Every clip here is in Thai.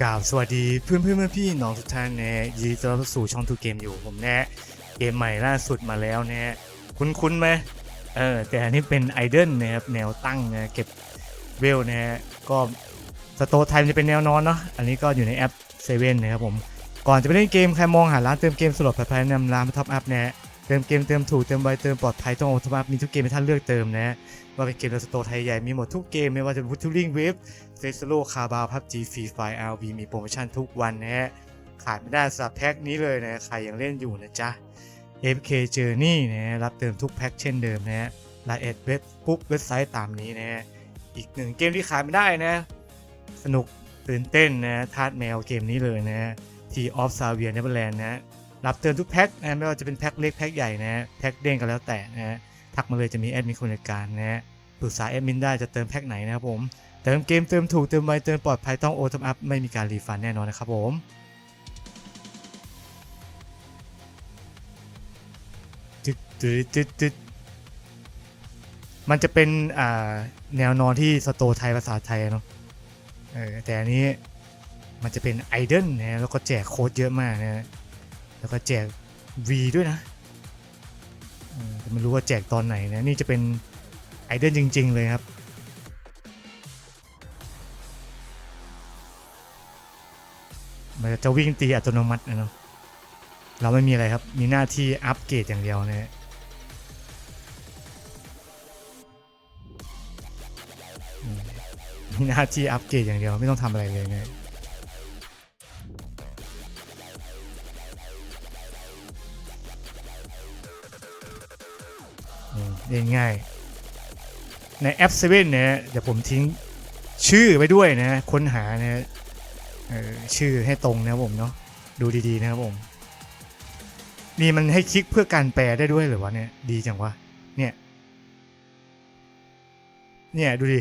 กราบสวัสดีเพื่อนเพื่อนพี่น้องทุกท่านนะยินดีต้อนรับสู่ช่องทูเกมอยู่ผมแนะเกมใหม่ล่าสุดมาแล้วนะคุ้นคุ้นไหมเออแต่อันนี้เป็นไอเดนนะครับแนวตั้งนะเก็บเวลนะฮะก็สโตไทม์จะเป็นแนวนอนเนาะอันนี้ก็อยู่ในแอปเซเว่นนะครับผมก่อนจะไปเล่นเกมใครมองหาร้านเติมเกมสลดภายในนำร้านท็อปอัพนะฮะ เติมเกมเติมถูกเติมไวเติมปลอดภัยต้องโอท็อปอัพมีทุกเกมให้ท่านเลือกเติมนะว่าเป็นเกมในสโตร์ไทยใหญ่มีหมดทุกเกมไม่ว่าจะเป็นพุทธลิงเวฟเฟสโลคาบาวพับจีฟรีไฟล์ RV มีโปรโมชั่นทุกวันนะฮะขาดไม่ได้สำหรับแพ็คนี้เลยนะใครยังเล่นอยู่นะจ๊ะ FK Journey นะฮะรับเติมทุกแพ็คเช่นเดิมนะฮะรายเอ็ดเว็บปุ๊บเว็บไซต์ตามนี้นะฮะอีกหนึ่งเกมที่ขายไม่ได้นะ สนุกตื่นเต้นนะทาสแมวเกมนี้เลยนะทีออฟซาเวียเนเ e อร์แลนด์นะ รับเติมทุกแพ็คนะไม่ว่าจะเป็นแพ็คเล็กแพ็คใหญ่นะแพ็คเด้งก็แล้วแต่นะทักมาเลยจะมีแอดมินคนจัดการนะปรึกษาแอดมินได้จะเติมแพ็คไหนนะครับผมเติมเกมเติมถูกเติมไวเติมปลอดภัยต้องโอท p อัพไม่มีการรีฟันแน่นอนนะครับผมจึ๊ดจึ๊ดจึ๊ดจึ๊ดมันจะเป็นอ่าแนวนอนที่สโตไทยภาษาไทยเนาะแต่อันนี้มันจะเป็นไอดอลนะแล้วก็แจกโค้ดเยอะมากนะ แล้วก็แจก V ด้วยนะแต่ไม่รู้ว่าแจกตอนไหนนะ นี่จะเป็นไอดอลจริง ๆ เลยครับ มันจะวิ่งตีอัตโนมัตินะเนาะเราไม่มีอะไรครับ มีหน้าที่อัปเกรดอย่างเดียวนะฮะมมีหน้าที่อัปเกรดอย่างเดียวไม่ต้องทำอะไรเลยนะ ง่ายในแอป7เว่นี่ยเดี๋ยวผมทิ้งชื่อไว้ด้วยนะ ค้นหานะชื่อให้ตรงนะครับผมเนาะดูดีๆนะครับผมนี่มันให้คลิกเพื่อการแปลได้ด้วยหรือวะเนี่ยดีจังวะเนี่ยเนี่ยดูดิ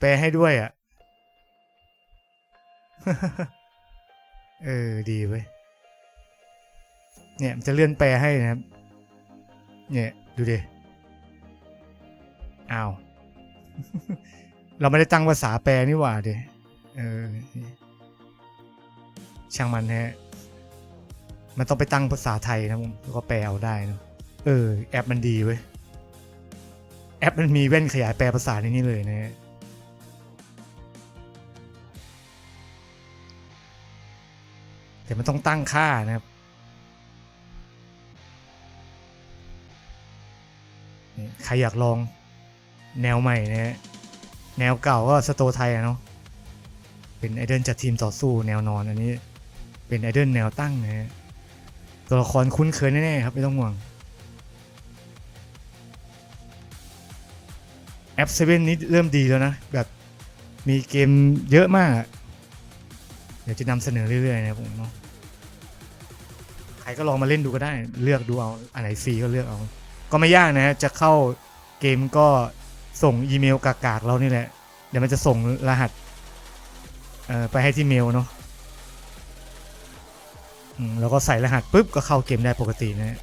แปลให้ด้วยอะ่ะเออดีเว้ยเนี่ยมันจะเลื่อนแปลให้นะครับ เนี่ยดูดิ อ้าว เราไม่ได้ตั้งภาษาแปลนี่หว่าเดิเออ ช่างมันฮะ มันต้องไปตั้งภาษาไทยนะผมแล้วก็แปลเอาได้นะเออ แอปมันดีเว้ย แอปมันมีแว่นขยายแปลภาษาในนี้เลยนะฮะแต่มันต้องตั้งค่านะครับใครอยากลอง แนวใหม่นะฮะแนวเก่าก็สโตไทยอะเนาะเป็นไอเดนจัดทีมต่อสู้แนวนอนอันนี้ เป็นไอเดนแนวตั้งนะฮะตัวละครคุ้นเคยแน่ๆครับไม่ต้องห่วงแอป7นี้เริ่มดีแล้วนะ แบบมีเกมเยอะมากอะเดี๋ยวจะนำเสนอเรื่อยๆนะผมเนาะใครก็ลองมาเล่นดูก็ได้ เลือกดูเอาอันไหนฟรีก็เลือกเอา ก็ไม่ยากนะฮะจะเข้าเกมก็ ส่งอีเมลกากๆเรานี่แหละ เดี๋ยวมันจะส่งรหัสไปให้ที่เมลเนาะแล้วก็ใส่รหัสปุ๊บก็เข้าเกมได้ปกตินะ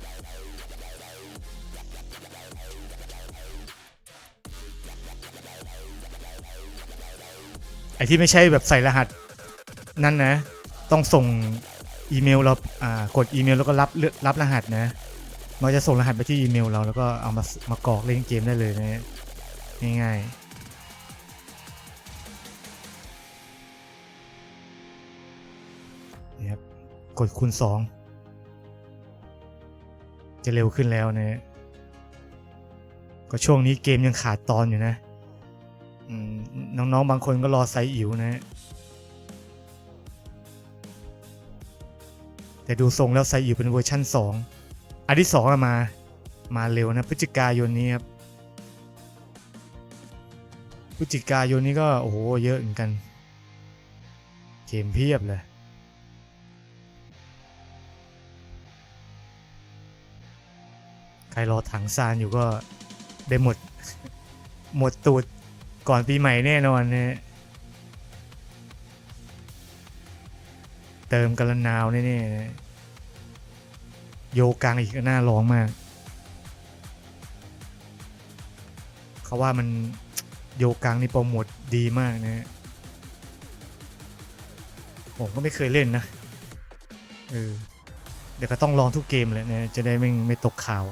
ไอที่ไม่ใช่แบบใส่รหัสนั่นนะ ต้องส่งอีเมลเราอ่ากดอีเมลแล้วก็รับรับรหัสนะมันจะส่งรหัสไปที่อีเมลเราแล้วก็เอามามากรอกเล่นเกมได้เลยนะฮะ ง่ายๆนี่ครับกดคูณสองจะเร็วขึ้นแล้วนะก็ช่วงนี้เกมยังขาดตอนอยู่นะน้องๆบางคนก็รอไซอิ๋วนะแต่ดูทรงแล้วไซอิ๋วเป็นเวอร์ชั่น 2 อันที่2อะมา มาเร็วนะพฤศจิกายนนี้ครับ พฤศจิกายนนี้ก็โอ้โหเยอะเหมือนกันเกมเพียบเลยใครรอถังซานอยู่ก็ได้หมด หมดตูดก่อนปีใหม่แน่นอนเนะเติมกันละนาวแน่ๆโยกังอีกน่าร้องมาก เขาว่ามัน โยกังนี่โปรโมทดีมากนะฮะผมก็ไม่เคยเล่นนะเออเดี๋ยวก็ต้องลองทุกเกมเลยนะจะได้ไม่ไม่ตกข่าว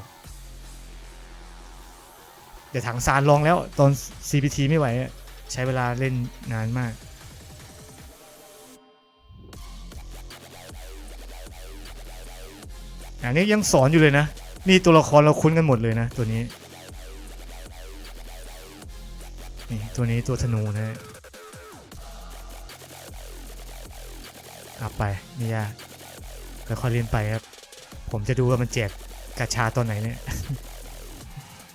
เดี๋ยวถังซานลองแล้วตอน CPT ไม่ไหว ใช้เวลาเล่นนานมาก อันนี้ยังสอนอยู่เลยนะ นี่ตัวละครเราคุ้นกันหมดเลยนะตัวนี้ ตัวนี้ตัวธนูนะเอาไปไม่ยากค่อยๆเล่นไปครับ ผมจะดูว่ามันแจกกาชาตอนไหนเนี่ย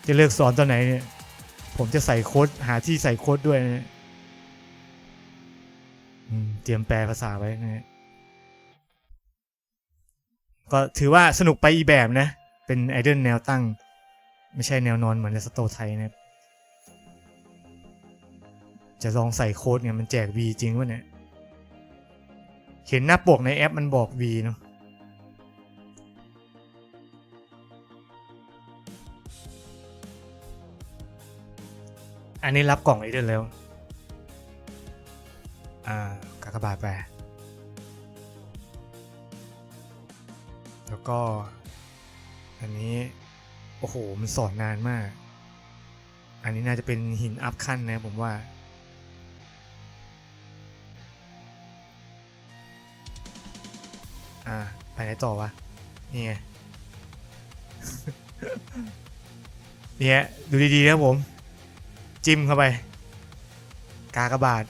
จะเลิกสอนตอนไหนเนี่ย ผมจะใส่โค้ดหาที่ใส่โค้ดด้วยนะอืมเตรียมแปลภาษาไว้นะก็ถือว่าสนุกไปอีแบบนะ เป็นไอดอลแนวตั้ง ไม่ใช่แนวนอนเหมือนในสโตไทยนะครับ จะลองใส่โค้ดเนี่ยมันแจก V จริงวะเนี่ย เห็นหน้าปกในแอปมันบอก V เนาะอันนี้รับกล่องไอเดนแล้ว อ่ากากบาทไป แล้วก็ อันนี้ โอ้โห มันสอนนานมาก อันนี้น่าจะเป็นหินอัพขั้นนะผมว่า ไหนต่อวะนี่ไงเนี่ยดูดีๆนะผม จิ้มเข้าไป กากระบาท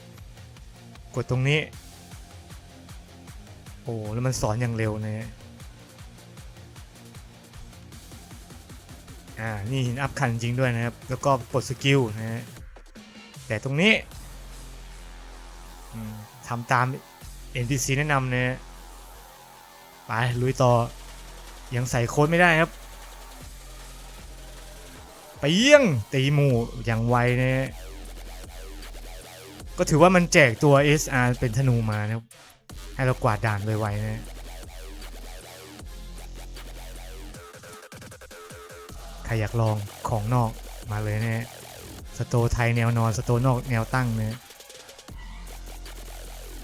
กดตรงนี้ โอ้แล้วมันสอนอย่างเร็วนะฮะอ่า นี่หินอัพคันจริงด้วยนะครับ แล้วก็กดสกิลนะฮะแต่ตรงนี้ทำตาม NPC แนะนำนะฮะ ไปลุยต่อ ยังใส่โค้ดไม่ได้ครับไปเยี่ยงตีหมู่อย่างไวเนะฮะก็ถือว่ามันแจกตัว SR เป็นธนูมานะครับให้เรากวาดด่านไวๆนะใครอยากลองของนอกมาเลยนะสโตไทยแนวนอน สโตนอกแนวตั้งเนะฮะ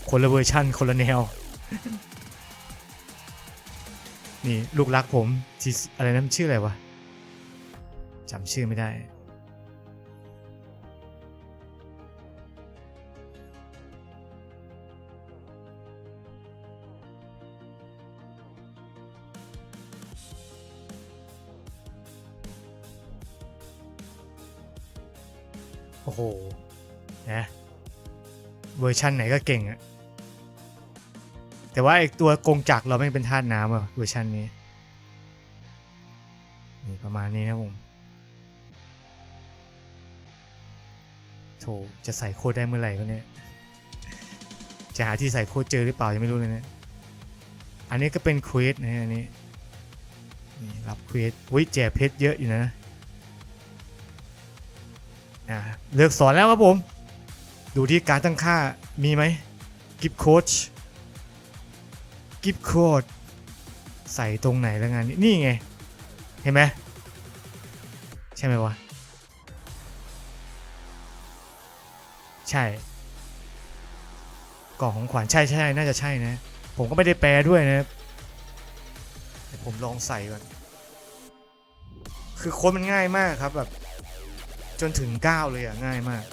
คนละเวอร์ชั่นคนละแนว นี่ลูกรักผมที่อะไรนั้นชื่ออะไรวะจำชื่อไม่ได้ โอ้โหนะเวอร์ชันไหนก็เก่งอะ แต่ว่าไอตัวกงจักรเราไม่เป็นธาตุน้ำอะเวอร์ชันนี้นี่ประมาณนี้นะผมโถจะใส่โค้ดได้เมื่อไหร่ก็เนี่ยจะหาที่ใส่โค้ดเจอหรือเปล่ายังไม่รู้เลยเนะอันนี้ก็เป็นเควสนะอันนี้นี่รับเควสอุ้ยแจกเพชรเยอะอยู่นะอ่าเลือกสอนแล้วครับผม ดูที่การตั้งค่ามีไหมกิฟโค้ด กิฟโค้ดใส่ตรงไหนแล้วงานนี้นี่ไง เห็นไหมใช่ไหมวะ ใช่ กล่องของขวัญใช่ใช่น่าจะใช่นะ ผมก็ไม่ได้แปลด้วยนะผมลองใส่ก่อน คือโค้ดมันง่ายมากครับแบบ จนถึง 9 เลยอะง่ายมาก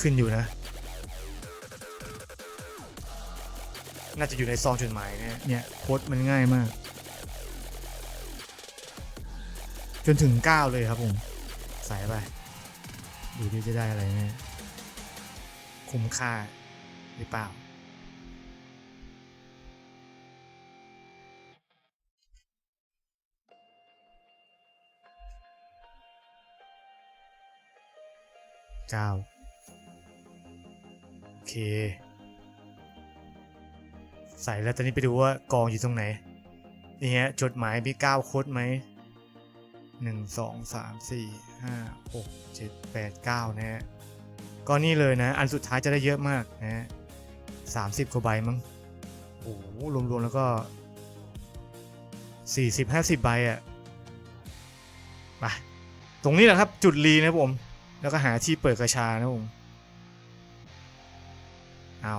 ขึ้นอยู่นะ น่าจะอยู่ในซองจดหมายนะเนี่ยโค้ดมันง่ายมาก จนถึง 9 เลยครับผม ใส่ไป ดูดิจะได้อะไรไหมคุ้มค่าหรือเปล่า เก้า โอเค ใส่แล้วตอนนี้ไปดูว่ากองอยู่ตรงไหน นี่ฮะจดหมายมีเก้าโคดไหมหนึ่งสองสามสี่ห้าหกเจ็ดแปดเก้านะฮะก็นี่เลยนะ อันสุดท้ายจะได้เยอะมากนะฮะสามสิบกว่าใบมั้งโอ้โหรวมๆแล้วก็สี่สิบห้าสิบใบอะ่ะไปตรงนี้แหละครับจุดรีนะผม แล้วก็หาที่เปิดกระชานะผมเอา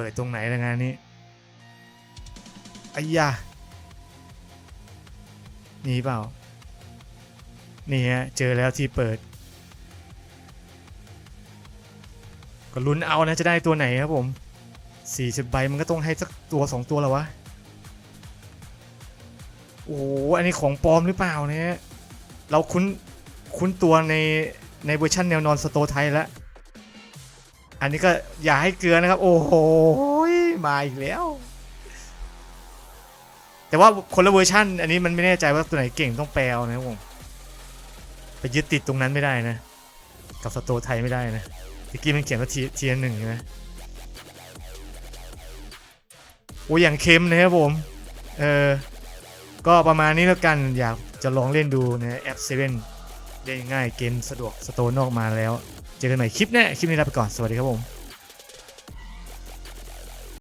ปิดตรงไหนละงานนี้อ้ยานี่เปล่า นี่ฮะ เจอแล้วที่เปิด ก็ลุ้นเอานะจะได้ตัวไหนครับผม 40 ใบมันก็ต้องให้สักตัวสองตัวแล้ววะ โอ้โหอันนี้ของปลอมหรือเปล่าเนี่ย เราคุ้น คุ้นตัวในในเวอร์ชันแนวนอนสโตไทยแล้ว อันนี้ก็อย่าให้เกลือนะครับ โอ้โหมาอีกแล้ว แต่ว่าคนละเวอร์ชันอันนี้มันไม่แน่ใจว่าตัวไหนเก่งต้องแปลนะครับผมไปยึดติดตรงนั้นไม่ได้นะ กับสโตไทยไม่ได้นะตะกี้มันเขียนว่าทีทีหนึ่งใช่ไหมโอ้ยอย่างเค็มนะครับผม เออ ก็ประมาณนี้แล้วกัน อยากจะลองเล่นดูในแอป7เล่นง่ายเกมสะดวกสโตนออกมาแล้ว เจอกันใหม่คลิปหน้าคลิปนี้ลาไปก่อน สวัสดีครับผม